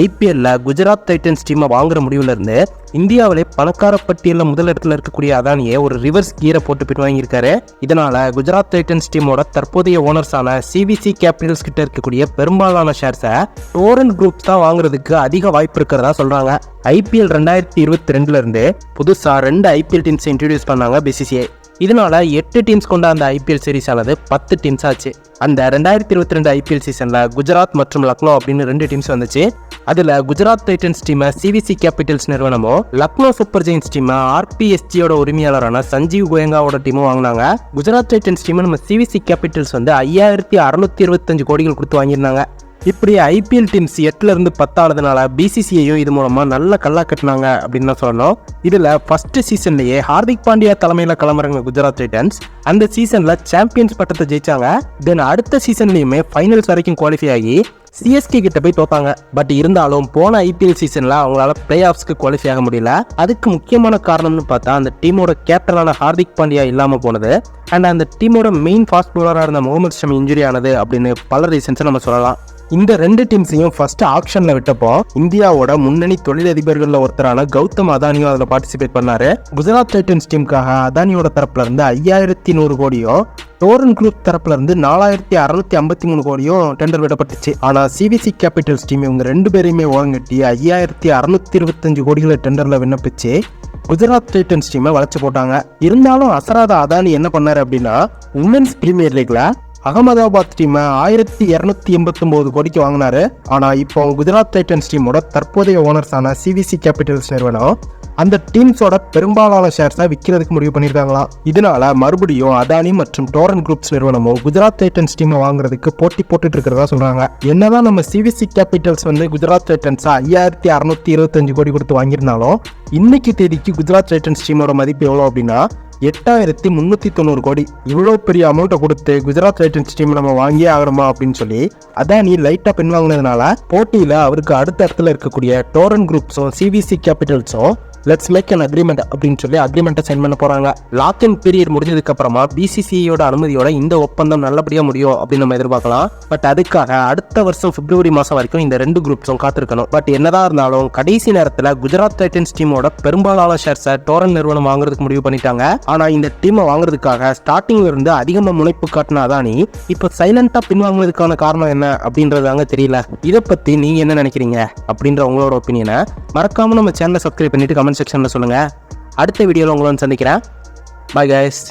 ஐபிஎல்ல குஜராத் டைட்டன்ஸ் டீமை வாங்குற முடிவுல இருந்து இந்தியாவிலே பணக்கார பட்டியலில் முதலிடத்தில் இருக்கக்கூடிய அதானியை ஒரு ரிவர்ஸ் கீரை போட்டு பின் வாங்கியிருக்காரு. இதனால குஜராத் டைட்டன்ஸ் டீமோட தற்போதைய ஓனர்ஸான சிபிசி கேபிட்டல்ஸ் கிட்ட இருக்கக்கூடிய பெரும்பாலான ஷேர்ஸை டோரன் குரூப் தான் வாங்குறதுக்கு அதிக வாய்ப்பு இருக்கிறதா சொல்றாங்க. ஐபிஎல் ரெண்டாயிரத்தி இருபத்தி ரெண்டுல இருந்து புதுசா ரெண்டு ஐபிஎல் டீம்ஸ் இன்ட்ரடியூஸ் பண்ணாங்க பிசிசிஐ இதனால எட்டு டீம்ஸ் கொண்ட அந்த ஐபிஎல் சீரிஸ் ஆனது பத்து டீம்ஸ் ஆச்சு. அந்த ரெண்டாயிரத்தி இருபத்தி ரெண்டு ஐபிஎல் சீசனில் குஜராத் மற்றும் லக்னோ அப்படின்னு ரெண்டு டீம்ஸ் வந்துச்சு. அதில் குஜராத் டைட்டன்ஸ் டீமை சிவிசி கேபிட்டல்ஸ் நிறுவனமோ லக்னோ சூப்பர் ஜெயின்ஸ் டீமை ஆர்பிஎஸ்டியோட உரிமையாளரான சஞ்சீவ் கோயங்காவோட டீமும் வாங்கினாங்க. குஜராத் டைட்டன்ஸ் டீமை நம்ம சிவிசி கேபிட்டல்ஸ் வந்து ஐயாயிரத்தி அறுநூத்தி இருபத்தஞ்சு கோடிகள் கொடுத்து வாங்கியிருந்தாங்க. இப்படி ஐபிஎல் டீம்ஸ் எட்டுலேருந்து இருந்து பிசிசிஐயும் இது மூலமாக நல்ல கல்லா கட்டினாங்க அப்படின்னு தான் சொல்லணும். இதில் ஃபர்ஸ்ட் சீசன்லேயே ஹார்திக் பாண்டியா தலைமையில் கிளம்புறாங்க குஜராத் டைட்டன்ஸ் அந்த சீசனில் சாம்பியன்ஸ் பட்டத்தை ஜெயிச்சாங்க. தென் அடுத்த சீசன்லேயுமே ஃபைனல்ஸ் வரைக்கும் குவாலிஃபை ஆகி சிஎஸ்கே கிட்ட போய் தோத்தாங்க. பட் இருந்தாலும் போன ஐபிஎல் சீசன்ல அவங்களால பிளே ஆஃப்ஸ்க்கு குவாலிஃபை ஆக முடியல. அதுக்கு முக்கியமான காரணம்னு பார்த்தா அந்த டீமோட கேப்டனான ஹார்திக் பாண்டியா இல்லாம போனது. அண்ட் அந்த டீமோட மெயின் ஃபாஸ்ட் பவுலராக இருந்த முகமது ஷமி இன்ஜுரி ஆனது அப்படின்னு பல ரீசன்ஸை நம்ம சொல்லலாம். இந்த ரெண்டு டீம்ஸையும் ஃபர்ஸ்ட் ஆக்ஷன்ல விட்டப்போ இந்தியாவோட முன்னணி தொழிலதிபர்கள்ல ஒருத்தரான கௌதம் அதானியும் அதில் பார்ட்டிசிபேட் பண்ணாரு. குஜராத் டைட்டன்ஸ் டீமுக்காக அதானியோட தரப்புல இருந்து ஐயாயிரத்தி நூறு கோடியோ டோரன் குரூப் தரப்புல இருந்து நாலாயிரத்தி அறுநூத்தி ஐம்பத்தி மூணு கோடியும் டெண்டர் விடப்பட்டுச்சு. ஆனா சிபிசி கேபிட்டல்ஸ் டீம் இவங்க ரெண்டு பேரையுமே ஓரங்கட்டி ஐயாயிரத்தி அறுநூத்தி இருபத்தஞ்சு கோடிகளை டெண்டர்ல விண்ணப்பிச்சு குஜராத் டைட்டன்ஸ் டீமை வளர்ச்சி போட்டாங்க. இருந்தாலும் அசராத அதானி என்ன பண்ணாரு அப்படின்னா உமன்ஸ் பிரீமியர் லீக்ல அகமதாபாத் டீமை ஆயிரத்தி இரநூத்தி எண்பத்தொம்போது கோடிக்கு வாங்கினாரு. ஆனால் இப்போ குஜராத் டைட்டன்ஸ் டீமோட தற்போதைய ஓனர்ஸான சிவிசி கேபிட்டல்ஸ் நிறுவனம் அந்த டீம்ஸோட பெரும்பாலான ஷேர்ஸை விற்கிறதுக்கு முடிவு பண்ணியிருக்காங்களாம். இதனால மறுபடியும் அதானி மற்றும் டோரன் குரூப்ஸ் நிறுவனமும் குஜராத் டைட்டன்ஸ் டீமை வாங்குறதுக்கு போட்டி போட்டுட்டு இருக்கிறதா சொல்றாங்க. என்னதான் நம்ம சிவிசி கேபிட்டல்ஸ் வந்து குஜராத் டைட்டன்ஸ் ஐயாயிரத்தி அறுநூத்தி இருபத்தஞ்சு கோடி கொடுத்து வாங்கியிருந்தாலும் இன்னைக்கு தேதிக்கு குஜராத் டைட்டன்ஸ் டீமோட மதிப்பு எவ்வளோ அப்படின்னா எட்டாயிரத்தி முந்நூற்றி தொண்ணூறு கோடி. இவ்வளோ பெரிய அமௌண்ட்டை கொடுத்து குஜராத் டைட்டன்ஸ் டீம் நம்ம வாங்கியே ஆகணுமா அப்படின்னு சொல்லி அதானி லைட்டாக பின் வாங்கினதுனால போட்டியில் அவருக்கு அடுத்த இடத்துல இருக்கக்கூடிய டோரன் குரூப்ஸும் சிவிசி கேபிட்டல்ஸும் லெட்ஸ் மேக் அன் அக்ரிமெண்ட் அப்படின்னு சொல்லி அக்ரிமெண்ட்டை சைன் பண்ண போகிறாங்க லாக் இன் பீரியட் முடிஞ்சதுக்கு அப்புறமா பிசிசிஐயோட அனுமதியோட இந்த ஒப்பந்தம் நல்லபடியாக முடியும் அப்படின்னு நம்ம எதிர்பார்க்கலாம். பட் அதுக்காக அடுத்த வருஷம் பிப்ரவரி மாதம் வரைக்கும் இந்த ரெண்டு குரூப்ஸும் காத்திருக்கணும். பட் என்னதான் இருந்தாலும் கடைசி நேரத்தில் குஜராத் டைட்டன்ஸ் டீமோட பெரும்பாலான ஷேர்ஸை டோரன் நிறுவனம் வாங்குறதுக்கு முடிவு பண்ணிட்டாங்க. ஆனா இந்த டீமை வாங்குறதுக்காக ஸ்டார்டிங்ல இருந்து அதிகமாக முனைப்பு காட்டின அதானி இப்போ சைலண்டா பின்வாங்குவதற்கான காரணம் என்ன அப்படின்றதாங்க தெரியல. இதை பத்தி நீங்க என்ன நினைக்கிறீங்க அப்படின்ற உங்களோட ஒப்பீனியனை மறக்காம நம்ம சேனலை சப்ஸ்கிரைப் பண்ணிட்டு கமெண்ட் செக்ஷன்ல சொல்லுங்க. அடுத்த வீடியோவில் உங்களை வந்து சந்திக்கிறேன். Bye guys